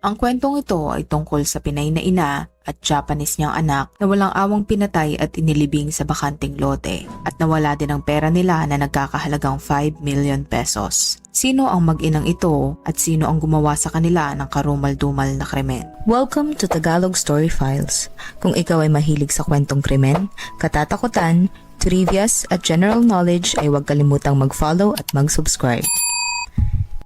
Ang kwentong ito ay tungkol sa Pinay na ina at Japanese niyang anak na walang awang pinatay at inilibing sa bakanting lote at nawala din ang pera nila na nagkakahalagang 5 million pesos. Sino ang mag-inang ito at sino ang gumawa sa kanila ng karumal-dumal na krimen? Welcome to Tagalog Story Files. Kung ikaw ay mahilig sa kwentong krimen, katatakutan, trivias at general knowledge ay huwag kalimutang mag-follow at mag-subscribe.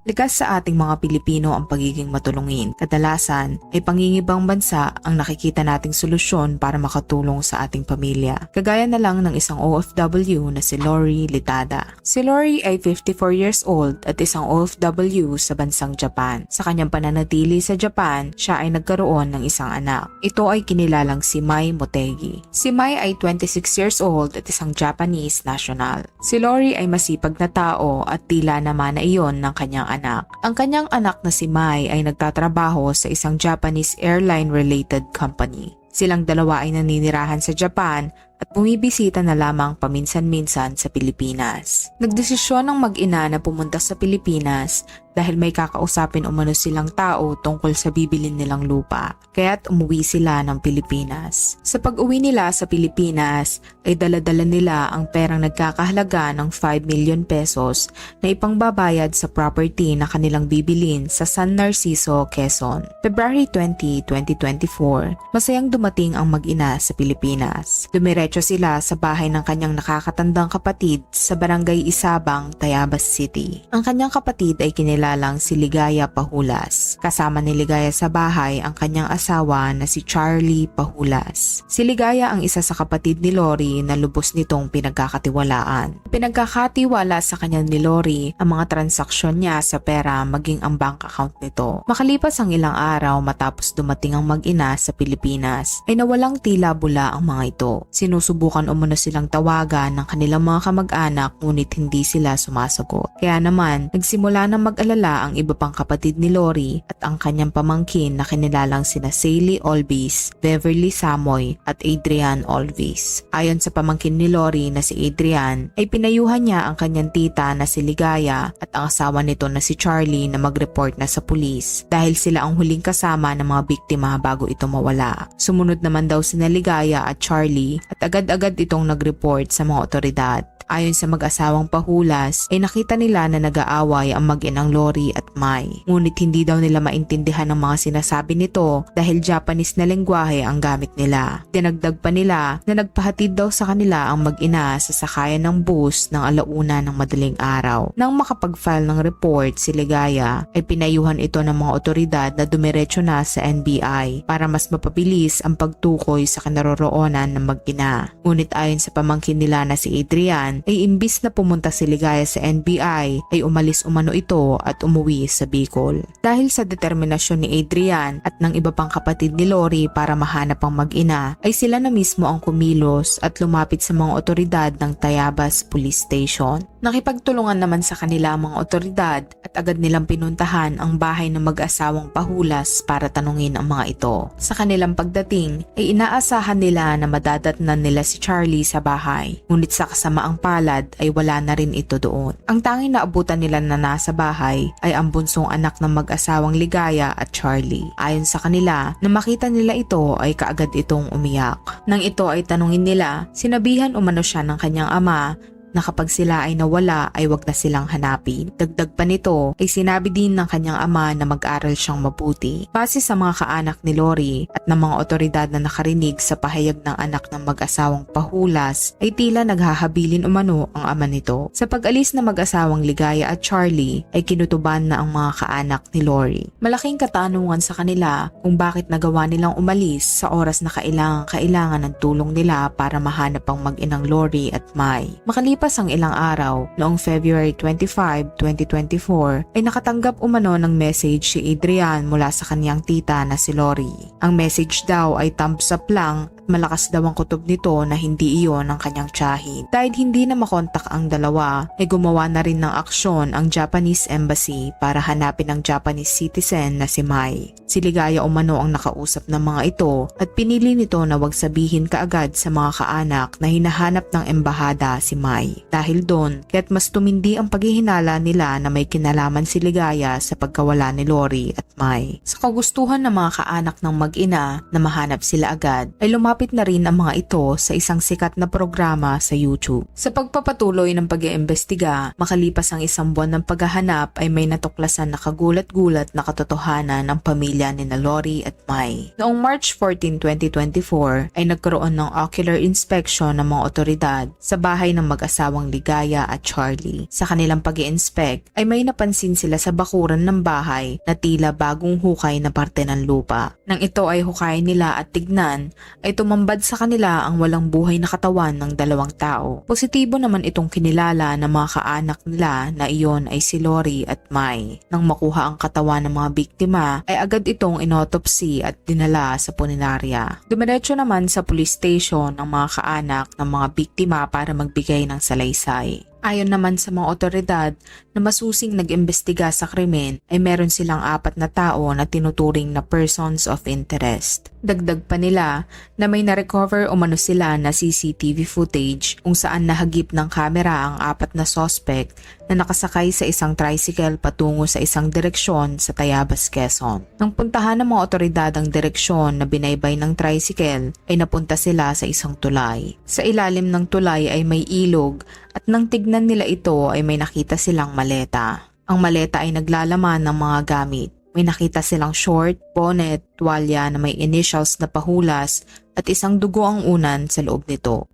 Likas sa ating mga Pilipino ang pagiging matulungin. Kadalasan ay pangingibang bansa ang nakikita nating solusyon para makatulong sa ating pamilya. Kagaya na lang ng isang OFW na si Lori Litada. Si Lori ay 54 years old at isang OFW sa bansang Japan. Sa kanyang pananatili sa Japan, siya ay nagkaroon ng isang anak. Ito ay kinilalang si Mai Motegi. Si Mai ay 26 years old at isang Japanese national. Si Lori ay masipag na tao at tila naman na iyon ng kanyang anak. Ang kanyang anak na si Mai ay nagtatrabaho sa isang Japanese airline-related company. Silang dalawa ay naninirahan sa Japan at bumibisita na lamang paminsan-minsan sa Pilipinas. Nagdesisyon ng mag-ina na pumunta sa Pilipinas dahil may kakausapin umano silang tao tungkol sa bibilin nilang lupa, kaya't umuwi sila ng Pilipinas. Sa pag-uwi nila sa Pilipinas ay daladala nila ang perang nagkakahalaga ng 5 million pesos na ipangbabayad sa property na kanilang bibilin sa San Narciso, Quezon. February 20, 2024, masayang dumating ang mag-ina sa Pilipinas. Dumiretso sila sa bahay ng kanyang nakakatandang kapatid sa Barangay Isabang, Tayabas City. Ang kanyang kapatid ay kinilalang si Ligaya Pahulas. Kasama ni Ligaya sa bahay ang kanyang asawa na si Charlie Pahulas. Si Ligaya ang isa sa kapatid ni Lori na lubos nitong pinagkakatiwalaan. Pinagkakatiwala sa kanya ni Lori ang mga transaksyon niya sa pera maging ang bank account nito. Makalipas ang ilang araw matapos dumating ang mag-ina sa Pilipinas ay nawalang tila bula ang mga ito. Sinusubukan umano silang tawagan ng kanilang mga kamag-anak ngunit hindi sila sumasagot. Kaya naman nagsimula na mag-alala ang iba pang kapatid ni Lori at ang kanyang pamangkin na kinilalang sina Sally Olvis, Beverly Samoy at Adrian Olvis. Ayon sa pamangkin ni Lori na si Adrian ay pinayuhan niya ang kanyang tita na si Ligaya at ang asawa nito na si Charlie na mag-report na sa pulis dahil sila ang huling kasama ng mga biktima bago ito mawala. Sumunod naman daw si Ligaya at Charlie at agad-agad itong nag-report sa mga otoridad. Ayon sa mag-asawang pahulas, ay nakita nila na nag-aaway ang mag-inang Lori at Mai. Ngunit hindi daw nila maintindihan ang mga sinasabi nito dahil Japanese na lengguwahe ang gamit nila. Dinagdag pa nila na nagpahatid daw sa kanila ang mag-ina sa sakayan ng bus ng alauna ng madaling araw. Nang makapag-file ng report si Ligaya, ay pinayuhan ito ng mga otoridad na dumiretso na sa NBI para mas mapabilis ang pagtukoy sa kinaroroonan ng mag-ina. Ngunit ayon sa pamangkin nila na si Adrian, ay imbis na pumunta si Ligaya sa NBI ay umalis umano ito at umuwi sa Bicol. Dahil sa determinasyon ni Adrian at ng iba pang kapatid ni Lori para mahanap ang mag-ina ay sila na mismo ang kumilos at lumapit sa mga otoridad ng Tayabas Police Station. Nakipagtulungan naman sa kanila ang mga otoridad at agad nilang pinuntahan ang bahay ng mag-asawang pahulas para tanungin ang mga ito. Sa kanilang pagdating ay inaasahan nila na madadatnan nila si Charlie sa bahay. Ngunit sa kasamaang palad ay wala na rin ito doon. Ang tanging naabutan nila na nasa bahay ay ang bunsong anak ng mag-asawang Ligaya at Charlie. Ayon sa kanila, na makita nila ito ay kaagad itong umiyak. Nang ito ay tanungin nila, sinabihan umano siya ng kanyang ama na kapag sila ay nawala ay wag na silang hanapin. Dagdag pa nito ay sinabi din ng kanyang ama na mag-aral siyang mabuti. Base sa mga kaanak ni Lori at ng mga otoridad na nakarinig sa pahayag ng anak ng mag-asawang pahulas ay tila naghahabilin umano ang ama nito. Sa pag-alis na mag-asawang Ligaya at Charlie ay kinutuban na ang mga kaanak ni Lori. Malaking katanungan sa kanila kung bakit nagawa nilang umalis sa oras na kailangan-kailangan ng tulong nila para mahanap ang mag-inang Lori at Mai. Makalipas Makalipas ang ilang araw, noong February 25, 2024, ay nakatanggap umano ng message si Adrian mula sa kanyang tita na si Lori. Ang message daw ay thumbs up lang malakas daw ang kutob nito na hindi iyon ang kanyang tsahin. Dahil hindi na makontak ang dalawa, ay gumawa na rin ng aksyon ang Japanese Embassy para hanapin ang Japanese citizen na si Mai. Si Ligaya umano ang nakausap ng mga ito at pinili nito na wag sabihin kaagad sa mga kaanak na hinahanap ng embahada si Mai. Dahil doon, kaya't mas tumindi ang paghihinala nila na may kinalaman si Ligaya sa pagkawala ni Lori at Mai. Sa kagustuhan ng mga kaanak ng mag-ina na mahanap sila agad, ay lumapit na rin ang mga ito sa isang sikat na programa sa YouTube. Sa pagpapatuloy ng pag-iimbestiga, makalipas ang isang buwan ng paghahanap ay may natuklasan na kagulat-gulat na katotohanan ng pamilya ni na Lori at Mai. Noong March 14, 2024 ay nagkaroon ng ocular inspection ng mga otoridad sa bahay ng mag-asawang Ligaya at Charlie. Sa kanilang pag inspect ay may napansin sila sa bakuran ng bahay na tila bagong hukay na parte ng lupa. Nang ito ay hukay nila at tignan, ay tumambad sa kanila ang walang buhay na katawan ng dalawang tao. Positibo naman itong kinilala ng mga kaanak nila na iyon ay si Lori at Mai. Nang makuha ang katawan ng mga biktima, ay agad itong inotopsy at dinala sa punerarya. Dumiretso naman sa police station ang mga kaanak ng mga biktima para magbigay ng salaysay. Ayon naman sa mga otoridad na masusing nag-imbestiga sa krimen ay meron silang apat na tao na tinuturing na persons of interest. Dagdag pa nila na may na-recover umano sila na CCTV footage kung saan nahagip ng kamera ang apat na suspect na nakasakay sa isang tricycle patungo sa isang direksyon sa Tayabas, Quezon. Nang puntahan ng mga otoridad ang direksyon na binaybay ng tricycle ay napunta sila sa isang tulay. Sa ilalim ng tulay ay may ilog at nang tignan nila ito ay may nakita silang maleta. Ang maleta ay naglalaman ng mga gamit. May nakita silang short, bonnet, tuwalya na may initials na pahulas at isang dugo ang unan sa loob nito.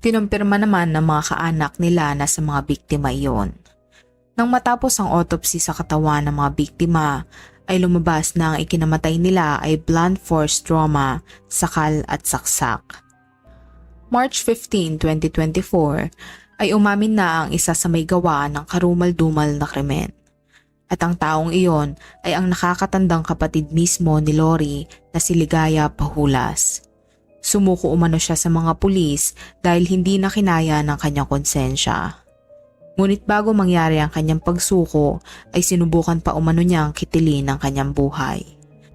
Kinumpirma naman ng mga kaanak nila na sa mga biktima iyon. Nang matapos ang autopsy sa katawan ng mga biktima, ay lumabas na ang ikinamatay nila ay blunt force trauma, sakal at saksak. March 15, 2024 ay umamin na ang isa sa may gawa ng karumal-dumal na krimen. At ang taong iyon ay ang nakakatandang kapatid mismo ni Lori na si Ligaya Pahulas. Sumuko umano siya sa mga pulis dahil hindi na kinaya ng kanyang konsensya. Ngunit bago mangyari ang kanyang pagsuko ay sinubukan pa umano niyang kitilin ang kanyang buhay.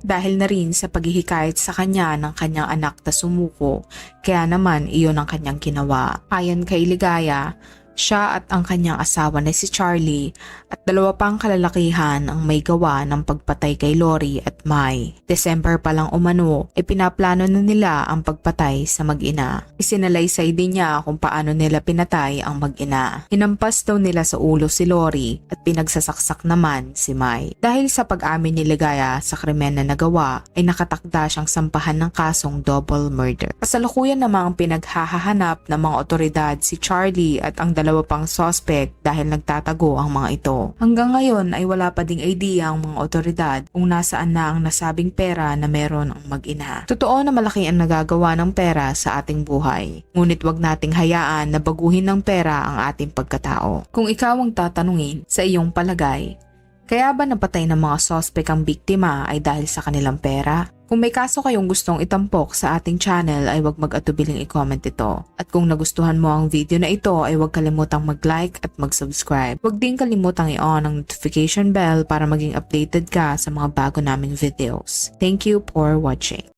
Dahil na rin sa paghihikayat sa kanya ng kanyang anak na sumuko, kaya naman iyon ang kanyang ginawa. Ayon kay Ligaya, siya at ang kanyang asawa na si Charlie at dalawa pang kalalakihan ang may gawa ng pagpatay kay Lori at Mai. December pa lang umano, ay pinaplano na nila ang pagpatay sa mag-ina. Isinalaysay din niya kung paano nila pinatay ang mag-ina. Hinampas daw nila sa ulo si Lori at pinagsasaksak naman si Mai. Dahil sa pag-amin ni Ligaya sa krimen na nagawa, ay nakatakda siyang sampahan ng kasong double murder. Kasalukuyan namang pinaghahahanap ng mga otoridad si Charlie at ang dalawa pang suspect dahil nagtatago ang mga ito. Hanggang ngayon ay wala pa ding idea ang mga otoridad kung nasaan na ang nasabing pera na meron ang mag-ina. Totoo na malaki ang nagagawa ng pera sa ating buhay. Ngunit wag nating hayaan na baguhin ng pera ang ating pagkatao. Kung ikaw ang tatanungin sa iyong palagay, kaya ba napatay ng mga sospek ang biktima ay dahil sa kanilang pera? Kung may kaso kayong gustong itampok sa ating channel ay huwag mag-atubiling i-comment ito. At kung nagustuhan mo ang video na ito ay huwag kalimutang mag-like at mag-subscribe. Huwag din kalimutang i-on ang notification bell para maging updated ka sa mga bago naming videos. Thank you for watching.